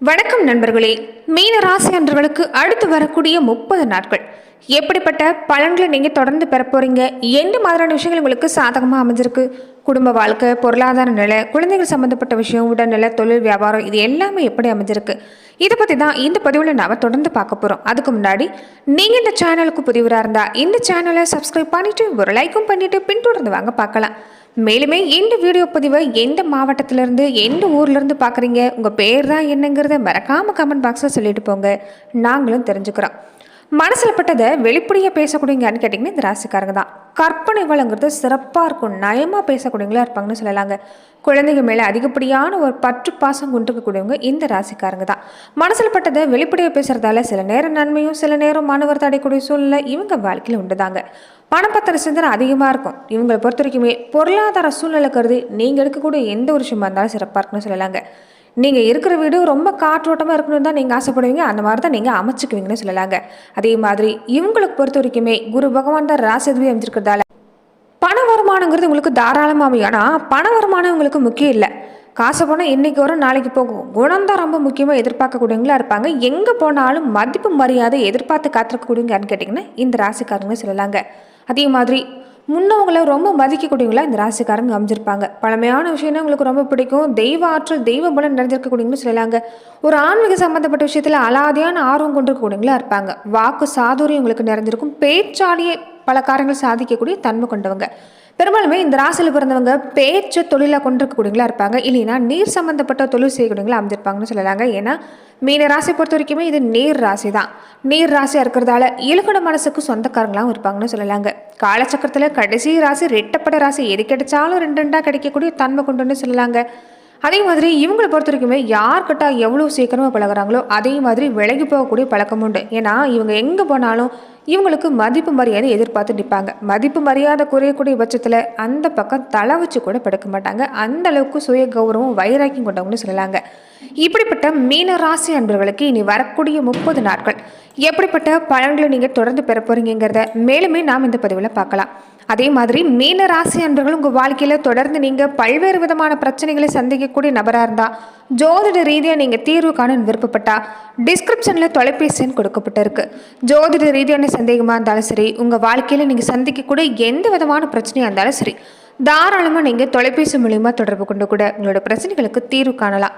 வணக்கம் நண்பர்களே. மீன ராசி அன்றவர்களுக்கு அடுத்து வரக்கூடிய முப்பது நாட்கள். எப்படிப்பட்ட பலன்களை நீங்கள் தொடர்ந்து பெற போகிறீங்க எந்த மாதிரியான விஷயங்கள் உங்களுக்கு சாதகமாக அமைஞ்சிருக்கு? குடும்ப வாழ்க்கை பொருளாதார நிலை குழந்தைகள் சம்மந்தப்பட்ட விஷயம் உடல்நிலை தொழில் வியாபாரம் இது எல்லாமே எப்படி அமைஞ்சிருக்கு? இதை பற்றி தான் இந்த பதிவில் நாம் தொடர்ந்து பார்க்க போகிறோம் அதுக்கு முன்னாடி நீங்கள் இந்த சேனலுக்கு புதிவராக இருந்தால் இந்த சேனலை சப்ஸ்கிரைப் பண்ணிவிட்டு ஒரு லைக்கும் பண்ணிவிட்டு பின்தொடர்ந்து வாங்க பார்க்கலாம். மேலுமே இந்த வீடியோ பதிவை எந்த மாவட்டத்திலேருந்து எந்த ஊர்லேருந்து பார்க்குறீங்க உங்கள் பேர் தான் என்னங்கிறத மறக்காமல் கமெண்ட் பாக்ஸில் சொல்லிட்டு போங்க. நாங்களும் தெரிஞ்சுக்கிறோம். மனசில் பட்டதை வெளிப்படையாக பேசக்கூடியங்கன்னு கேட்டிங்கன்னா இந்த ராசிக்காரங்க தான். கற்பனை வளங்கிறது சிறப்பாக இருக்கும். நயமாக பேசக்கூடியவங்களா இருப்பாங்கன்னு சொல்லலாங்க. குழந்தைங்க மேலே அதிகப்படியான ஒரு பற்று பாசம் கொண்டிருக்கக்கூடியவங்க இந்த ராசிக்காரங்க தான். மனசில் பட்டதை வெளிப்படையாக பேசுகிறதால சில நேரம் நன்மையும் சில நேரம் மாணவர் தடைக்கூடிய சூழ்நிலை இவங்க வாழ்க்கையில் உண்டுதாங்க. பணப்பத்திர சிந்தனை அதிகமாக இருக்கும். இவங்களை பொறுத்த வரைக்குமே பொருளாதார சூழ்நிலை கருதி நீங்கள் எடுக்கக்கூடிய எந்த ஒரு விஷயமா இருந்தாலும் சிறப்பாக இருக்குன்னு சொல்லலாங்க. நீங்கள் இருக்கிற வீடு ரொம்ப காற்றோட்டமாக இருக்கணும்னு தான் நீங்கள் ஆசைப்படுவீங்க. அந்த மாதிரி தான் நீங்கள் அமைச்சுக்குவீங்கன்னு சொல்லலாங்க. அதே மாதிரி இவங்களுக்கு பொறுத்த வரைக்குமே குரு பகவான் தான் ராசிதுவே அமைச்சிருக்கிறதால பண வருமானங்கிறது உங்களுக்கு தாராளமாக அமையும் ஆனால் பண வருமானம் உங்களுக்கு முக்கியம் இல்லை. காசு போனால் இன்றைக்கி வரும் நாளைக்கு போகும். குணம் தான் ரொம்ப முக்கியமாக எதிர்பார்க்கக்கூடியவங்களா இருப்பாங்க. எங்கே போனாலும் மதிப்பு மரியாதை எதிர்பார்த்து காத்திருக்கக்கூடியவங்கன்னு கேட்டிங்கன்னா இந்த ராசிக்காரங்க சொல்லலாங்க. அதே மாதிரி முன்னவங்களை ரொம்ப மதிக்கக்கூடியவங்களா இந்த ராசிக்காரங்க அமைஞ்சிருப்பாங்க. பழமையான விஷயம்னா உங்களுக்கு ரொம்ப பிடிக்கும். தெய்வ ஆற்றல் தெய்வ பலம் நிறைஞ்சிருக்கக்கூடியவங்கன்னு சொல்லலாங்க. ஒரு ஆன்மீக சம்மந்தப்பட்ட விஷயத்தில் அலாதியான ஆர்வம் கொண்டிருக்கக்கூடியவங்களா இருப்பாங்க. வாக்கு சாதுரியம் உங்களுக்கு நிறைஞ்சிருக்கும். பேச்சாலேயே பல காரங்கள் சாதிக்கக்கூடிய தன்மை கொண்டவங்க. பெரும்பாலுமே இந்த ராசியில் பிறந்தவங்க பேச்சு தொழிலாக கொண்டிருக்கக்கூடியவங்களா இருப்பாங்க. இல்லைன்னா நீர் சம்மந்தப்பட்ட தொழில் செய்யக்கூடியவங்களா அமைஞ்சிருப்பாங்கன்னு சொல்லலாங்க. ஏன்னா மீன ராசி பொறுத்த வரைக்குமே இது நீர் ராசி தான் நீர் ராசியாக இருக்கிறதால இலக்கண மனசுக்கு சொந்தக்காரங்களாகவும் இருப்பாங்கன்னு சொல்லலாங்க. காலச்சக்கரத்தில் கடைசி ராசி ரெட்டப்பட ராசி எது கிடைச்சாலும் ரெண்டு ரெண்டாக கிடைக்கக்கூடிய தன்மை கொண்டுன்னு சொல்லலாங்க. அதே மாதிரி இவங்களை பொறுத்த வரைக்குமே யார்கிட்ட எவ்வளோ சீக்கிரமாக பழகுறாங்களோ அதே மாதிரி விலகி போகக்கூடிய பழக்கம் உண்டு. ஏன்னா இவங்க எங்கே போனாலும் இவங்களுக்கு மதிப்பு மரியாதை எதிர்பார்த்து நிற்பாங்க. மதிப்பு மரியாதை குறையக்கூடிய பட்சத்தில் அந்த பக்கம் தலை வச்சு கூட படுக்க மாட்டாங்க. அந்த அளவுக்கு சுய கௌரவம் வைராக்கியம் கொண்டவங்கன்னு சொல்லலாங்க. இப்படிப்பட்ட மீன ராசி அன்பர்களுக்கு இனி வரக்கூடிய முப்பது நாட்கள். எப்படிப்பட்ட பலன்களை நீங்கள் தொடர்ந்து பெற போறீங்கிறத மேலுமே நாம் இந்த பதிவில் பார்க்கலாம். அதே மாதிரி மீன ராசி அன்பர்கள் உங்கள் வாழ்க்கையில் தொடர்ந்து நீங்கள் பல்வேறு விதமான பிரச்சனைகளை சந்திக்கக்கூடிய நபராக இருந்தால் ஜோதிட ரீதியாக நீங்கள் தீர்வு காண விருப்பப்பட்டா டிஸ்கிரிப்ஷனில் தொலைபேசி எண் கொடுக்கப்பட்டிருக்கு. ஜோதிட ரீதியான சந்தேகமாக இருந்தாலும் சரி உங்கள் வாழ்க்கையில் நீங்கள் சந்திக்கக்கூடிய எந்த விதமான பிரச்சனையாக இருந்தாலும் சரி தாராளமாக நீங்கள் தொலைபேசி மூலிமா தொடர்பு கொண்டு கூட உங்களோட பிரச்சனைகளுக்கு தீர்வு காணலாம்.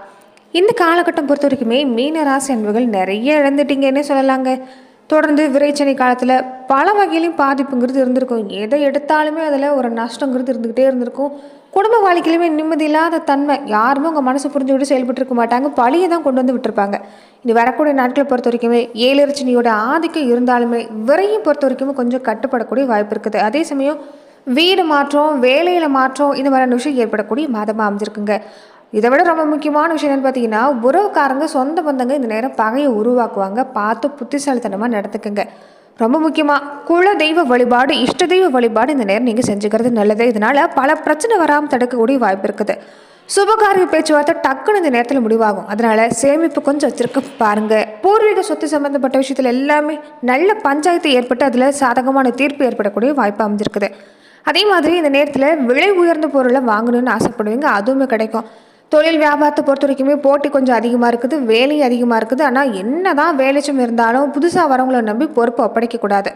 இந்த காலகட்டம் பொறுத்த வரைக்குமே மீன ராசி நிறைய இழந்துட்டீங்கன்னே சொல்லலாங்க. தொடர்ந்து விரைச்சனை காலத்தில் பல வகையிலையும் பாதிப்புங்கிறது இருந்திருக்கும். எதை எடுத்தாலுமே அதில் ஒரு நஷ்டங்கிறது இருந்துக்கிட்டே இருந்திருக்கும். குடும்ப வாழ்க்கையிலுமே நிம்மதி இல்லாத தன்மை யாருமே உங்கள் மனசு புரிஞ்சுக்கிட்டு செயல்பட்டு இருக்க மாட்டாங்க. பழியை தான் கொண்டு வந்து விட்டுருப்பாங்க. இது வரக்கூடிய நாட்களை பொறுத்த வரைக்குமே ஏழரிச்சனியோட ஆதிக்கம் இருந்தாலுமே விரையும் பொறுத்த வரைக்குமே கொஞ்சம் கட்டுப்படக்கூடிய வாய்ப்பு இருக்குது. அதே சமயம் வீடு மாற்றம் வேலையில் மாற்றம் இந்த மாதிரியான விஷயம் ஏற்படக்கூடிய மாதமாக அமைஞ்சிருக்குங்க. இதை விட ரொம்ப முக்கியமான விஷயம் என்னன்னு பார்த்தீங்கன்னா உறவுக்காரங்க சொந்த பந்தங்க இந்த நேரம் பகையை உருவாக்குவாங்க. பார்த்து புத்திசாலித்தனமாக நடத்துக்குங்க ரொம்ப முக்கியமாக குல தெய்வ வழிபாடு இஷ்ட தெய்வ வழிபாடு இந்த நேரம் நீங்கள் செஞ்சுக்கிறது நல்லது. இதனால் பல பிரச்சனை வராமல் தடுக்கக்கூடிய வாய்ப்பு இருக்குது. சுபகாரிய பேச்சுவார்த்தை டக்குன்னு இந்த நேரத்தில் முடிவாகும். அதனால் சேமிப்பு கொஞ்சம் வச்சிருக்க பாருங்கள் பூர்வீக சொத்து சம்மந்தப்பட்ட விஷயத்தில் எல்லாமே நல்ல பஞ்சாயத்து ஏற்பட்டு அதில் சாதகமான தீர்ப்பு ஏற்படக்கூடிய வாய்ப்பு அமைஞ்சிருக்குது. அதே மாதிரி இந்த நேரத்தில் விலை உயர்ந்த பொருளை வாங்கணும்னு ஆசைப்படுவீங்க. அதுவுமே கிடைக்கும். தொழில் வியாபாரத்தை பொறுத்த வரைக்குமே போட்டி கொஞ்சம் அதிகமாக இருக்குது வேலையும் அதிகமாக இருக்குது. ஆனால் என்ன தான் வேலைச்சும் இருந்தாலும் புதுசாக வரவங்களை நம்பி பொறுப்பு ஒப்படைக்கக்கூடாது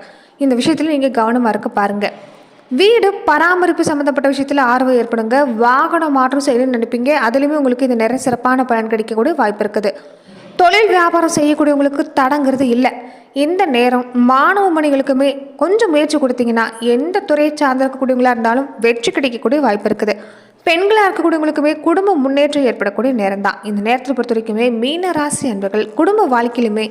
இந்த விஷயத்தில் நீங்கள் கவனமாக இருக்க பாருங்கள் வீடு பராமரிப்பு சம்மந்தப்பட்ட விஷயத்தில் ஆர்வம் ஏற்படுங்க. வாகனம் மாற்றம் செய்யணும்னு நினைப்பீங்க. அதுலேயுமே உங்களுக்கு இது நிறைய சிறப்பான பலன் கிடைக்கக்கூடிய வாய்ப்பு இருக்குது. தொழில் வியாபாரம் செய்யக்கூடியவங்களுக்கு தடங்கிறது இல்லை. இந்த நேரம் மாணவ மணிகளுக்குமே கொஞ்சம் முயற்சி கொடுத்தீங்கன்னா எந்த துறையை சார்ந்திருக்கக்கூடியவங்களா இருந்தாலும் வெற்றி கிடைக்கக்கூடிய வாய்ப்பு இருக்குது. பெண்களாக இருக்கக்கூடியவங்களுக்குமே குடும்ப முன்னேற்றம் ஏற்படக்கூடிய நேரம் தான் இந்த நேரத்தில் பொறுத்த வரைக்குமே மீன ராசி அன்பர்கள் குடும்ப வாழ்க்கையிலுமே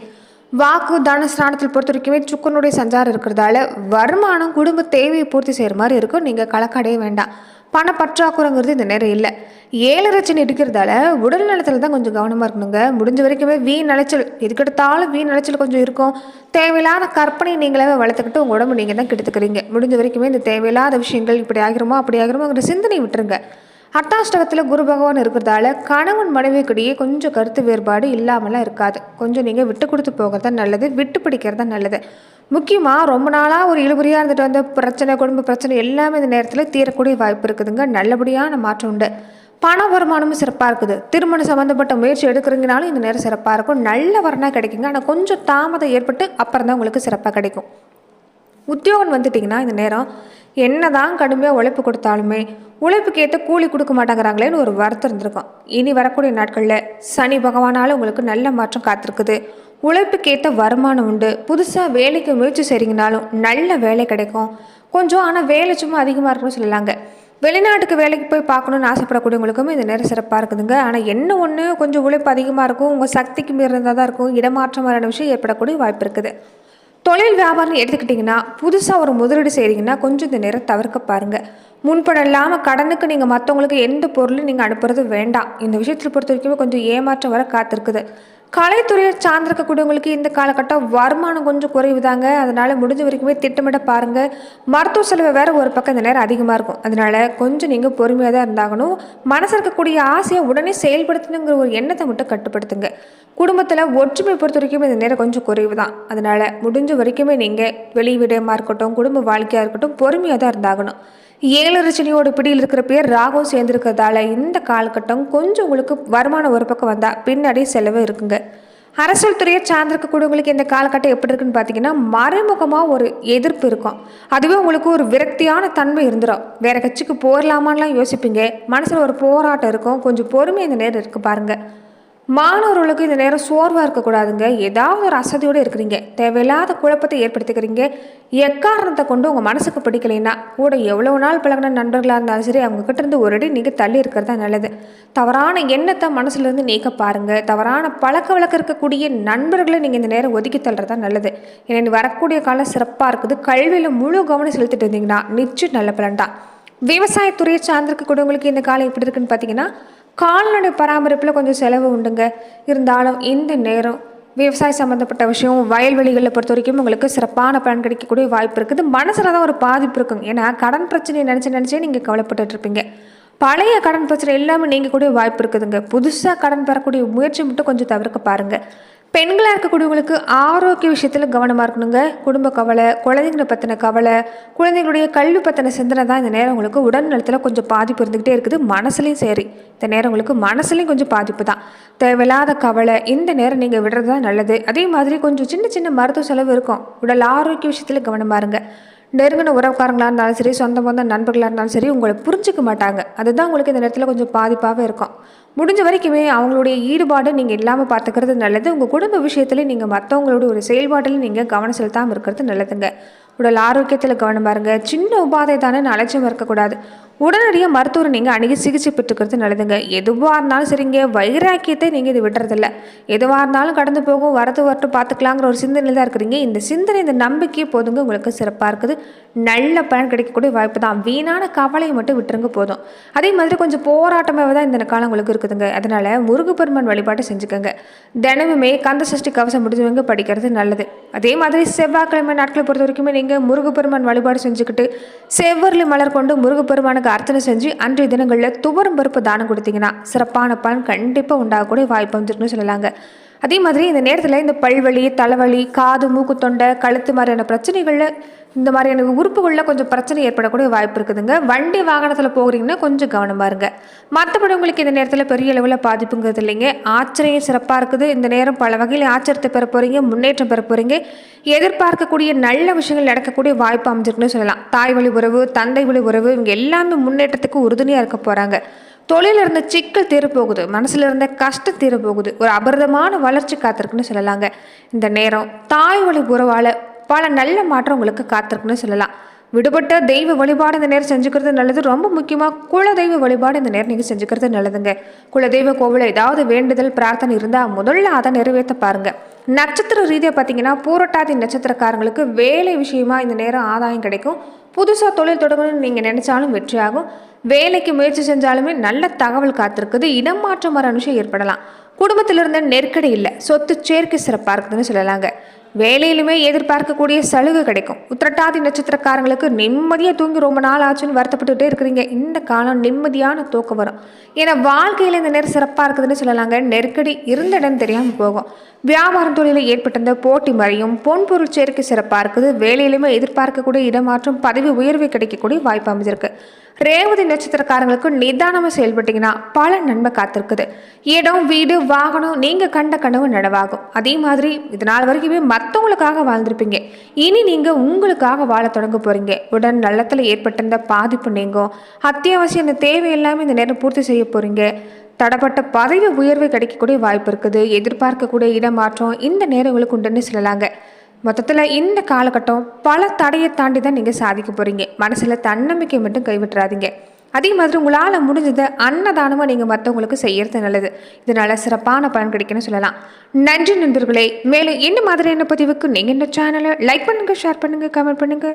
வாக்கு தனஸ்தானத்தில் பொறுத்த வரைக்குமே சுக்கனுடைய சஞ்சாரம் இருக்கிறதால வருமானம் குடும்ப தேவையை பூர்த்தி செய்கிற மாதிரி இருக்கும். நீங்கள் கலக்கடைய வேண்டாம். பண பற்றாக்குறைங்கிறது இந்த நேரம் இல்லை. ஏழரட்சன் இருக்கிறதால உடல் நலத்தில் தான் கொஞ்சம் கவனமாக இருக்கணுங்க. முடிஞ்ச வரைக்குமே வீண் நிலைச்சல் எதுக்கெடுத்தாலும் வீண் அலைச்சல் கொஞ்சம் இருக்கும். தேவையில்லாத கற்பனை நீங்களே வளர்த்துக்கிட்டு உங்கள் உடம்பு நீங்கள் தான் கெடுத்துக்கிறீங்க. முடிஞ்ச வரைக்குமே இந்த தேவையில்லாத விஷயங்கள் இப்படி ஆகிறோமோ அப்படி ஆகிறோமோங்கிற சிந்தனை விட்டுருங்க. அட்டாஷ்டகத்தில் குரு பகவான் இருக்கிறதால கணவன் மனைவிக்கிடையே கொஞ்சம் கருத்து வேறுபாடு இல்லாமலாம் இருக்காது. கொஞ்சம் நீங்கள் விட்டு கொடுத்து போகிறது தான் நல்லது விட்டு பிடிக்கிறது தான் நல்லது. முக்கியமாக ரொம்ப நாளாக ஒரு இழுபறியாக இருந்துட்டு வந்த பிரச்சனை குடும்ப பிரச்சனை எல்லாமே இந்த நேரத்தில் தீரக்கூடிய வாய்ப்பு இருக்குதுங்க. நல்லபடியான மாற்றம் உண்டு. பண வருமானமும் சிறப்பாக இருக்குது. திருமணம் சம்மந்தப்பட்ட முயற்சி எடுக்கிறீங்கனாலும் இந்த நேரம் சிறப்பாக இருக்கும். நல்ல வரனாக கிடைக்குங்க. ஆனால் கொஞ்சம் தாமதம் ஏற்பட்டு அப்புறம் தான் உங்களுக்கு சிறப்பாக கிடைக்கும். உத்தியோகம் வந்துட்டிங்கன்னா இந்த நேரம் என்னதான் கடுமையாக உழைப்பு கொடுத்தாலுமே உழைப்புக்கு ஏற்ற கூலி கொடுக்க மாட்டேங்கிறாங்களேன்னு ஒரு வருத்தம் இருந்திருக்கும். இனி வரக்கூடிய நாட்களில் சனி பகவானால் உங்களுக்கு நல்ல மாற்றம் காத்திருக்குது. உழைப்புக்கு ஏற்ற வருமானம் உண்டு. புதுசாக வேலைக்கு முயற்சி செய்கிறீங்கனாலும் நல்ல வேலை கிடைக்கும். கொஞ்சம் ஆனால் வேலை சும்மா அதிகமாக இருக்குன்னு சொல்லலாங்க. வெளிநாட்டுக்கு வேலைக்கு போய் பார்க்கணுன்னு ஆசைப்படக்கூடியவங்களுக்கும் இந்த நேரம் சிறப்பாக இருக்குதுங்க. ஆனால் என்ன ஒன்று கொஞ்சம் உழைப்பு அதிகமாக இருக்கும் உங்கள் சக்திக்கு மீறினதாக தான் இருக்கும் இடமாற்றம் மாதிரியான விஷயம் ஏற்படக்கூடிய வாய்ப்பு இருக்குது. தொழில் வியாபாரம் எடுத்துக்கிட்டிங்கன்னா புதுசாக ஒரு முதலீடு செய்கிறீங்கன்னா கொஞ்சம் இந்த நேரம் தவிர்க்க பாருங்கள் முன்பணம் இல்லாமல் கடனுக்கு நீங்கள் மற்றவங்களுக்கு எந்த பொருளும் நீங்கள் அனுப்புறது வேண்டாம். இந்த விஷயத்தில் பொறுத்த வரைக்கும் கொஞ்சம் ஏமாற்றம் வர காத்திருக்குது. கலைத்துறையை சார்ந்திருக்கக்கூடியவங்களுக்கு இந்த காலகட்டம் வருமானம் கொஞ்சம் குறைவு தாங்க அதனால் முடிஞ்ச வரைக்குமே திட்டமிட பாருங்கள் மருத்துவ செலவு வேறு ஒரு பக்கம் இந்த நேரம் அதிகமாக இருக்கும். அதனால் கொஞ்சம் நீங்கள் பொறுமையாக தான் இருந்தாகணும். மனசு இருக்கக்கூடிய ஆசையை உடனே செயல்படுத்தணுங்கிற ஒரு எண்ணத்தை மட்டும் கட்டுப்படுத்துங்க. குடும்பத்தில் ஒற்றுமை பொறுத்த வரைக்கும் இந்த நேரம் கொஞ்சம் குறைவு தான் அதனால் முடிஞ்ச வரைக்குமே நீங்கள் வெளி விடயமாக இருக்கட்டும் குடும்ப வாழ்க்கையாக இருக்கட்டும் பொறுமையாக தான் இருந்தாகணும். ஏழரை பிடியில் இருக்கிற பேர் ராகம் சேர்ந்துருக்கிறதால இந்த காலகட்டம் கொஞ்சம் உங்களுக்கு வருமானம் ஒரு பக்கம் வந்தால் பின்னாடி செலவு இருக்குங்க. அரசியல் துறையை சார்ந்திருக்கக்கூடியவங்களுக்கு இந்த காலகட்டம் எப்படி இருக்குன்னு பார்த்தீங்கன்னா மறைமுகமாக ஒரு எதிர்ப்பு இருக்கும். அதுவே உங்களுக்கு ஒரு விரக்தியான தன்மை இருந்துடும் வேற கட்சிக்கு போயிடலாமான்லாம் யோசிப்பீங்க. மனசில் ஒரு போராட்டம் இருக்கும். கொஞ்சம் பொறுமை இந்த நேரம் இருக்குது பாருங்கள் மாணவர்களுக்கு இந்த நேரம் சோர்வாக இருக்கக்கூடாதுங்க. ஏதாவது ஒரு அசதியோடு இருக்கிறீங்க. தேவையில்லாத குழப்பத்தை ஏற்படுத்திக்கிறீங்க. எக்காரணத்தை கொண்டு உங்கள் மனசுக்கு பிடிக்கலைன்னா கூட எவ்வளோ நாள் பழகின நண்பர்களாக இருந்தாலும் சரி அவங்கக்கிட்ட இருந்து ஒரு அடி நீங்கள் தள்ளி இருக்கிறதா நல்லது. தவறான எண்ணத்தை மனசுலேருந்து நீக்க பாருங்கள் தவறான பழக்க வழக்கம் இருக்கக்கூடிய நண்பர்களை நீங்கள் இந்த நேரம் ஒதுக்கி தள்ளுறதா நல்லது. ஏன்னா வரக்கூடிய காலம் சிறப்பாக இருக்குது. கல்வியில் முழு கவனம் செலுத்திட்டு இருந்தீங்கன்னா நிச்சயம் நல்ல பலன் தான். விவசாயத்துறையை சார்ந்திருக்கக்கூடியவங்களுக்கு இந்த காலம் எப்படி இருக்குன்னு பார்த்தீங்கன்னா கால்நடை பராமரிப்பில் கொஞ்சம் செலவு உண்டுங்க. இருந்தாலும் இந்த நேரம் விவசாயம் சம்மந்தப்பட்ட விஷயம் வயல்வெளிகளில் பொறுத்த வரைக்கும் உங்களுக்கு சிறப்பான பலன் கிடைக்கக்கூடிய வாய்ப்பு இருக்குது. மனசில் தான் ஒரு பாதிப்பு இருக்கும் ஏன்னா கடன் பிரச்சனையை நினச்சி நினச்சே நீங்கள் கவலைப்பட்டு இருப்பீங்க. பழைய கடன் பிரச்சனை எல்லாமே நீங்கள் கூட வாய்ப்பு இருக்குதுங்க. புதுசாக கடன் பெறக்கூடிய முயற்சி மட்டும் கொஞ்சம் தவிர்க்க பாருங்கள் பெண்களாக இருக்கக்கூடியவங்களுக்கு ஆரோக்கிய விஷயத்தில் கவனமாக இருக்கணுங்க. குடும்ப கவலை குழந்தைங்களை பற்றின கவலை குழந்தைங்களுடைய கல்வி பற்றின சிந்தனை தான் இந்த நேரம் உங்களுக்கு உடல் நலத்தில் கொஞ்சம் பாதிப்பு இருந்துக்கிட்டே இருக்குது. மனசுலையும் சரி இந்த நேரம் உங்களுக்கு மனசுலையும் கொஞ்சம் பாதிப்பு தான். தேவையில்லாத கவலை இந்த நேரம் நீங்கள் விடுறது தான் நல்லது. அதே மாதிரி கொஞ்சம் சின்ன சின்ன மருத்துவ செலவு இருக்கும். உடல் ஆரோக்கிய விஷயத்தில் கவனமாக இருங்க. நெருங்கின உறவுக்காரங்களாக இருந்தாலும் சரி சொந்த பந்த நண்பர்களாக இருந்தாலும் சரி உங்களை புரிஞ்சுக்க மாட்டாங்க. அதுதான் உங்களுக்கு இந்த நேரத்தில் கொஞ்சம் பாதிப்பாகவே இருக்கும். முடிஞ்ச வரைக்குமே அவங்களுடைய ஈடுபாடு நீங்கள் இல்லாமல் பார்த்துக்கிறது நல்லது. உங்கள் குடும்ப விஷயத்துல நீங்கள் மற்றவங்களோட ஒரு செயல்பாட்டில் நீங்கள் கவனம் செலுத்தாமல் இருக்கிறது நல்லதுங்க. உடல் ஆரோக்கியத்தில் கவனம் பாருங்கள் சின்ன உபாதை தானே அலட்சியம் இருக்கக்கூடாது. உடனடியாக மருத்துவரை நீங்கள் அணுகி சிகிச்சை பெற்றுக்கிறது நல்லதுங்க. எதுவாக இருந்தாலும் சரிங்க. வைராக்கியத்தை நீங்கள் இது விடுறதில்ல. எதுவாக இருந்தாலும் கடந்து போகும் வரது வரட்டு பார்த்துக்கலாங்கிற ஒரு சிந்தனையில் தான் இருக்கிறீங்க. இந்த சிந்தனை இந்த நம்பிக்கையே போதுங்க உங்களுக்கு சிறப்பாக இருக்குது. நல்ல பலன் கிடைக்கக்கூடிய வாய்ப்பு தான். வீணான கவலையை மட்டும் விட்டுருங்க போதும். அதே மாதிரி கொஞ்சம் போராட்டமாக தான் இந்த காலம் உங்களுக்கு இருக்குதுங்க. அதனால் முருகப்பெருமான் வழிபாட்டை செஞ்சுக்கோங்க. தினமுமே கந்த சஷ்டி கவசம் முடிஞ்சவங்க படிக்கிறது நல்லது. அதே மாதிரி செவ்வாய்க்கிழமை நாட்களை பொறுத்த வரைக்குமே நீங்கள் முருகப்பெருமான் வழிபாடு செஞ்சுக்கிட்டு செவ்வரில் மலர் கொண்டு முருகப்பெருமானுக்கு பிரார்த்தனை செஞ்சு அன்றைய தினங்களில் துவரம் பருப்பு தானம் கொடுத்தீங்கன்னா சிறப்பான பலன் கண்டிப்பாக உண்டாகக்கூடிய வாய்ப்பு வந்துருக்குன்னு சொல்லலாங்க. அதே மாதிரி இந்த நேரத்தில் இந்த பல்வலி தலைவலி காது மூக்கு தொண்டை கழுத்து மாதிரியான பிரச்சனைகளில் இந்த மாதிரியான உறுப்புகளில் கொஞ்சம் பிரச்சனை ஏற்படக்கூடிய வாய்ப்பு இருக்குதுங்க. வண்டி வாகனத்தில் போகிறீங்கன்னா கொஞ்சம் கவனமாக இருங்க. மற்றபடி உங்களுக்கு இந்த நேரத்தில் பெரிய அளவில் பாதிப்புங்கிறது இல்லைங்க. ஆச்சரியம் சிறப்பாக இருக்குது. இந்த நேரம் பல வகையில் ஆச்சரியத்தை பெற போகிறீங்க முன்னேற்றம் பெற போகிறீங்க எதிர்பார்க்கக்கூடிய நல்ல விஷயங்கள் நடக்கக்கூடிய வாய்ப்பு அமைஞ்சிருக்குன்னு சொல்லலாம். தாய் வழி உறவு தந்தை வழி உறவு இவங்க எல்லாமே முன்னேற்றத்துக்கு உறுதுணையாக இருக்க போகிறாங்க தொழில இருந்த சிக்கல் தீரப்போகுது மனசில் இருந்த கஷ்டம் தீரப்போகுது ஒரு அபரிதமான வளர்ச்சி காத்திருக்குன்னு சொல்லலாங்க. இந்த நேரம் தாய் வழி உறவால் பல நல்ல மாற்றம் உங்களுக்கு காத்திருக்குன்னு சொல்லலாம். விடுபட்ட தெய்வ வழிபாடு இந்த நேரம் செஞ்சுக்கிறது நல்லது. ரொம்ப முக்கியமாக குல தெய்வ வழிபாடு இந்த நேரம் நீங்கள் செஞ்சுக்கிறது நல்லதுங்க. குலதெய்வ கோவில் ஏதாவது வேண்டுதல் பிரார்த்தனை இருந்தால் முதல்ல அதை நிறைவேற்ற பாருங்கள் நட்சத்திர ரீதியாக பார்த்தீங்கன்னா பூரட்டாதி நட்சத்திரக்காரங்களுக்கு வேலை விஷயமா இந்த நேரம் ஆதாயம் கிடைக்கும். புதுசாக தொழில் தொடங்கணும்னு நீங்கள் நினச்சாலும் வெற்றியாகும். வேலைக்கு முயற்சி செஞ்சாலுமே நல்ல தகவல் காத்திருக்குது. இடம் மாற்றம் வர விஷயம் ஏற்படலாம். குடும்பத்தில் இருந்த நெருக்கடி இல்லை. சொத்து சேர்க்கை சிறப்பாக இருக்குதுன்னு சொல்லலாங்க. வேலையிலுமே எதிர்பார்க்கக்கூடிய சலுகை கிடைக்கும். உத்திரட்டாதி நட்சத்திரக்காரங்களுக்கு நிம்மதியாக தூங்கி ரொம்ப நாள் ஆச்சுன்னு வருத்தப்பட்டுகிட்டே இருக்கிறீங்க. இந்த காலம் நிம்மதியான தூக்கம் வரும். ஏன்னா வாழ்க்கையில் இந்த நேரம் சிறப்பாக இருக்குதுன்னு சொல்லலாங்க. நெருக்கடி இருந்த இடம் தெரியாமல் போகும். வியாபாரம் தொழிலில் ஏற்பட்டிருந்த போட்டி மறையும். பொன்பொருள் சேர்க்கை சிறப்பாக இருக்குது. வேலையிலுமே எதிர்பார்க்கக்கூடிய இடமாற்றம் பதவி உயர்வு கிடைக்கக்கூடிய வாய்ப்பு அமைஞ்சிருக்கு. ரேவதி நட்சத்திரக்காரங்களுக்கு நிதானமாக செயல்பட்டீங்கன்னா பல நன்மை காத்திருக்குது. இடம் வீடு வாகனம் நீங்கள் கண்ட கனவு நடவாகும் அதே மாதிரி இது நாள் வரைக்குமே மற்றவங்களுக்காக வாழ்ந்திருப்பீங்க. இனி நீங்கள் உங்களுக்காக வாழ தொடங்க போகிறீங்க உடன் நலத்தில் ஏற்பட்டிருந்த பாதிப்பு நீங்கும். அத்தியாவசிய இந்த தேவை எல்லாமே இந்த நேரம் பூர்த்தி செய்ய போகிறீங்க தடப்பட்ட பதவி உயர்வு கிடைக்கக்கூடிய வாய்ப்பு இருக்குது. எதிர்பார்க்கக்கூடிய இடமாற்றம் இந்த நேரங்களுக்கு உண்டுன்னு சொல்லலாங்க. மொத்தத்தில் இந்த காலகட்டம் பல தடையை தாண்டி தான் நீங்கள் சாதிக்க போகிறீங்க மனசில் தன்னம்பிக்கை மட்டும் கைவிட்டுறாதீங்க. அதே மாதிரி உங்களால் முடிஞ்சதை அன்னதானமாக நீங்கள் மற்றவங்களுக்கு செய்கிறது நல்லது. இதனால் சிறப்பான பலன் கிடைக்குன்னு சொல்லலாம். நன்றி நண்பர்களே. மேலும் இந்த மாதிரியான பதிவுக்கு நீங்கள் இந்த சேனலை லைக் பண்ணுங்கள் ஷேர் பண்ணுங்கள் கமெண்ட் பண்ணுங்கள்